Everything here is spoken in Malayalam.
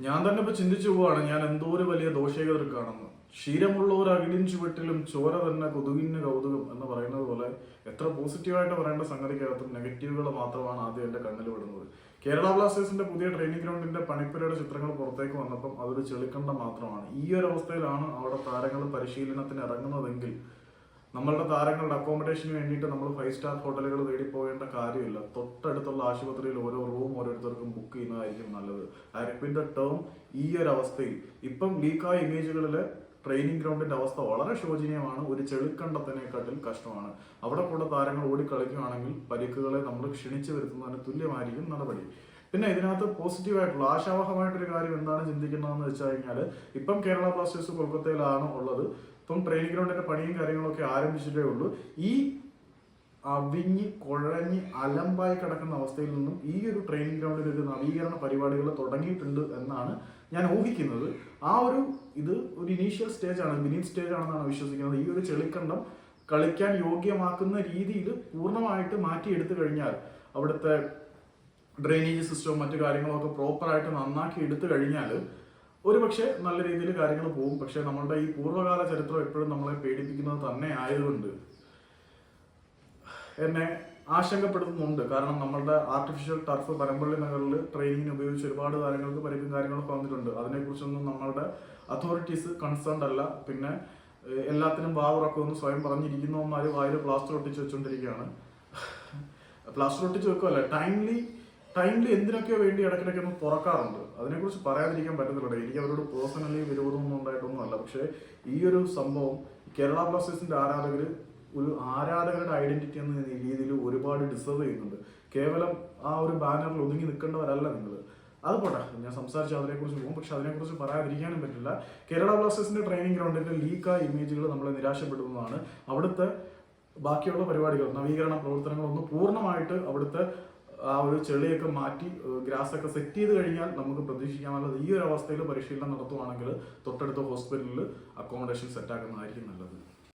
ഞാൻ തന്നെ ഇപ്പൊ ചിന്തിച്ചു പോവാണ് ഞാൻ എന്തോ ഒരു വലിയ ദോഷകതർക്കാണെന്ന് ക്ഷീരമുള്ളവർ അകിടിൻ ചുവട്ടിലും ചോര തന്നെ കൊതുകിന് കൗതുകം എന്ന് പറയുന്നത് പോലെ എത്ര പോസിറ്റീവായിട്ട് പറയേണ്ട സംഗതിക്കകത്തും നെഗറ്റീവുകൾ മാത്രമാണ് ആദ്യം എന്റെ കണ്ണിൽ വിടുന്നത് കേരള ബ്ലാസ്റ്റേഴ്സിന്റെ പുതിയ ട്രെയിനിങ് ഗ്രൗണ്ടിന്റെ പണിപ്പുരയുടെ ചിത്രങ്ങൾ പുറത്തേക്ക് വന്നപ്പം അതൊരു ചെളിക്കണ്ട മാത്രമാണ്. ഈ ഒരു അവസ്ഥയിലാണ് അവിടെ താരങ്ങൾ പരിശീലനത്തിന് ഇറങ്ങുന്നതെങ്കിൽ നമ്മളുടെ താരങ്ങളുടെ അക്കോമഡേഷന് വേണ്ടിയിട്ട് നമ്മൾ ഫൈവ് സ്റ്റാർ ഹോട്ടലുകൾ തേടി പോകേണ്ട കാര്യമില്ല. തൊട്ടടുത്തുള്ള ആശുപത്രിയിൽ ഓരോ റൂം ഓരോരുത്തർക്കും ബുക്ക് ചെയ്യുന്നതായിരിക്കും നല്ലത്. ഐ ടേം ഈ ഒരു അവസ്ഥയിൽ. ഇപ്പം ലീക്കായ ഇമേജുകളിൽ ട്രെയിനിങ് ഗ്രൗണ്ടിന്റെ അവസ്ഥ വളരെ ശോചനീയമാണ്. ഒരു ചെളിക്കണ്ടത്തിനെക്കാട്ടിൽ കഷ്ടമാണ്. അവിടെ കൂടെ താരങ്ങൾ ഓടി കളിക്കുകയാണെങ്കിൽ പരിക്കുകളെ നമ്മൾ ക്ഷണിച്ചു വരുത്തുന്നതിന് തുല്യമായിരിക്കും നടപടി. പിന്നെ ഇതിനകത്ത് പോസിറ്റീവായിട്ടുള്ള ആശാവഹമായിട്ടൊരു കാര്യം എന്താണ് ചിന്തിക്കുന്നതെന്ന് വെച്ച് കഴിഞ്ഞാൽ ഇപ്പം കേരള ബ്ലാസ്റ്റേഴ്സ് കൊൽക്കത്തയിലാണ് ഉള്ളത്. ഇപ്പം ട്രെയിനിങ് ഗ്രൗണ്ടിന്റെ പണിയും കാര്യങ്ങളൊക്കെ ആരംഭിച്ചിട്ടേ ഉള്ളൂ. ഈ അവിഞ്ഞ് കുഴഞ്ഞ് അലമ്പായി കിടക്കുന്ന അവസ്ഥയിൽ നിന്നും ഈ ഒരു ട്രെയിനിങ് ഗ്രൗണ്ടിൽ ഒരു നവീകരണ പരിപാടികൾ തുടങ്ങിയിട്ടുണ്ട് എന്നാണ് ഞാൻ ഊഹിക്കുന്നത്. ആ ഒരു ഇത് ഒരു ഇനീഷ്യൽ സ്റ്റേജ് ആണ് ബിനീത് സ്റ്റേജ് ആണെന്നാണ് വിശ്വസിക്കുന്നത്. ഈ ഒരു ചെളിക്കണ്ടം കളിക്കാൻ യോഗ്യമാക്കുന്ന രീതിയിൽ പൂർണമായിട്ട് മാറ്റിയെടുത്തു കഴിഞ്ഞാൽ അവിടുത്തെ ഡ്രെയിനേജ് സിസ്റ്റവും മറ്റു കാര്യങ്ങളൊക്കെ പ്രോപ്പറായിട്ട് നന്നാക്കി എടുത്തു കഴിഞ്ഞാൽ ഒരുപക്ഷെ നല്ല രീതിയിൽ കാര്യങ്ങൾ പോകും പക്ഷേ നമ്മളുടെ ഈ പൂർവകാല ചരിത്രം എപ്പോഴും നമ്മളെ പേടിപ്പിക്കുന്നത് തന്നെ ആയതുകൊണ്ട് എന്നെ ആശങ്കപ്പെടുത്തുന്നുണ്ട്. കാരണം നമ്മളുടെ ആർട്ടിഫിഷ്യൽ ടർഫ് പരമ്പള്ളി നഗറിൽ ട്രെയിനിങ്ങിന് ഉപയോഗിച്ച് ഒരുപാട് താരങ്ങൾക്ക് പരിക്കും കാര്യങ്ങളൊക്കെ വന്നിട്ടുണ്ട്. അതിനെക്കുറിച്ചൊന്നും നമ്മളുടെ അതോറിറ്റീസ് കൺസേൺഡ് അല്ല. പിന്നെ എല്ലാത്തിനും വാ ഉറക്കുമെന്ന് സ്വയം പറഞ്ഞിരിക്കുന്നവന്മാർ വായിൽ പ്ലാസ്റ്റർ ഒട്ടിച്ച് വെച്ചുകൊണ്ടിരിക്കുകയാണ് പ്ലാസ്റ്റർ ഒട്ടിച്ച് വെക്കുമല്ല ടൈംലി ടൈംലി എന്തിനൊക്കെ വേണ്ടി ഇടയ്ക്കിടയ്ക്ക് ഒന്ന് തുറക്കാറുണ്ട്? അതിനെക്കുറിച്ച് പറയാതിരിക്കാൻ പറ്റുന്നില്ല എനിക്ക് അവരോട് പേഴ്സണലി വിരോധമൊന്നും ഉണ്ടായിട്ടൊന്നും അല്ല. പക്ഷേ ഈ ഒരു സംഭവം കേരള ബ്ലാസ്റ്റേഴ്സിന്റെ ആരാധകർ ഒരു ആരാധകരുടെ ഐഡന്റിറ്റി എന്ന രീതിയിൽ ഒരുപാട് ഡിസേർവ് ചെയ്യുന്നുണ്ട്. കേവലം ആ ഒരു ബാനറിൽ ഒതുങ്ങി നിൽക്കേണ്ടവരല്ല നിങ്ങൾ അത് പോട്ടെ. ഞാൻ സംസാരിച്ചു അതിനെക്കുറിച്ച് പോകും. പക്ഷെ അതിനെക്കുറിച്ച് പറയാതിരിക്കാനും പറ്റില്ല. കേരള ബ്ലാസ്റ്റേഴ്സിന്റെ ട്രെയിനിങ് ഗ്രൗണ്ടിന്റെ ലീക്കായ ഇമേജുകൾ നമ്മളെ നിരാശപ്പെടുന്നതാണ് അവിടുത്തെ ബാക്കിയുള്ള പരിപാടികൾ നവീകരണ പ്രവർത്തനങ്ങളൊന്നും പൂർണമായിട്ട് അവിടുത്തെ ആ ഒരു ചെളിയൊക്കെ മാറ്റി ഗ്രാസ് ഒക്കെ സെറ്റ് ചെയ്ത് കഴിഞ്ഞാൽ നമുക്ക് പ്രതീക്ഷിക്കാമല്ലത് ഈ ഒരു അവസ്ഥയിൽ പരിശീലനം നടത്തുവാണെങ്കിൽ തൊട്ടടുത്ത ഹോസ്പിറ്റലിൽ അക്കോമഡേഷൻ സെറ്റാക്കുന്നതായിരിക്കും നല്ലത്.